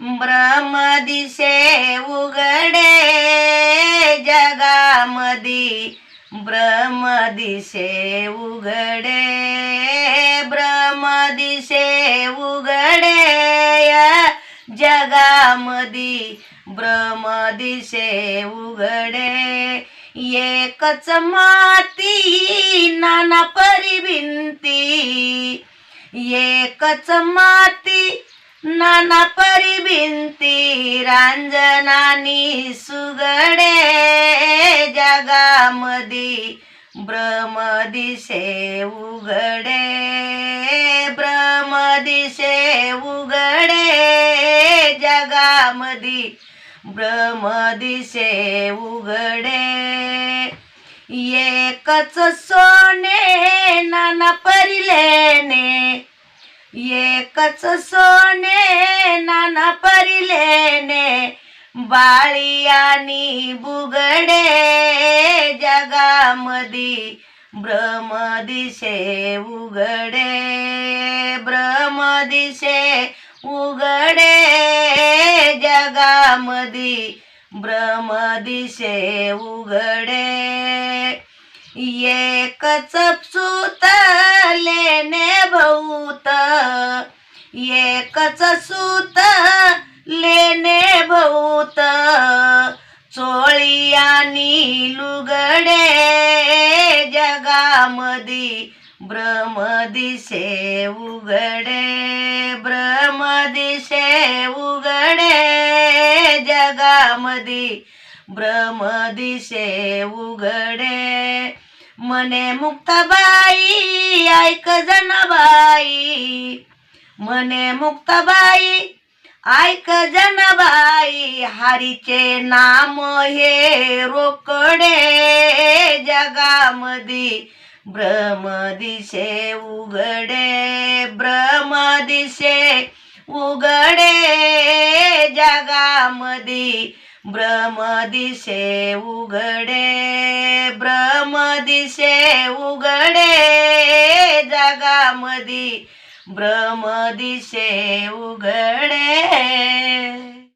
ब्रह्मदिशे उघडे जगामधी ब्रह्मदिशे उघडे ब्रह्मदिशे उघडे या जगामधी ब्रह्मदिशे उघडे एकच माती नाना परिभिंती. एकच माती नाना परिभिंती रांजनानी सुगडे जगामधी ब्रह्मदिशे उघडे ब्रह्मदिशे उघडे जगामधी ब्रह्मदिशे उघडे. एकच सोने नाना परिलेने एकच सोने नाना परिलेने बाळी आणि बुगडे जगामधी ब्रह्मदिशे उघडे ब्रह्मदिशे उघडे जगामधी ब्रह्मदिशे उघडे. एकच सुतले एकच सूत लेने भूत चोळी आणि लुगडे जगामधी ब्रह्मदिशे उघडे ब्रह्मदिशे उघडे जगामधी ब्रह्मदिशे उघडे. मने मुक्ताबाई ऐक जनाबाई मने मुक्ताबाई ऐक जनबाई हरीचे नाम हे रोकडे. जगामधी ब्रह्मदिशे उघडे ब्रह्मदिशे उघडे. जगामधी ब्रह्मदिशे उघडे ब्रह्मदिशे उघडे. जगामधी ब्रह्मदिशे उघडे.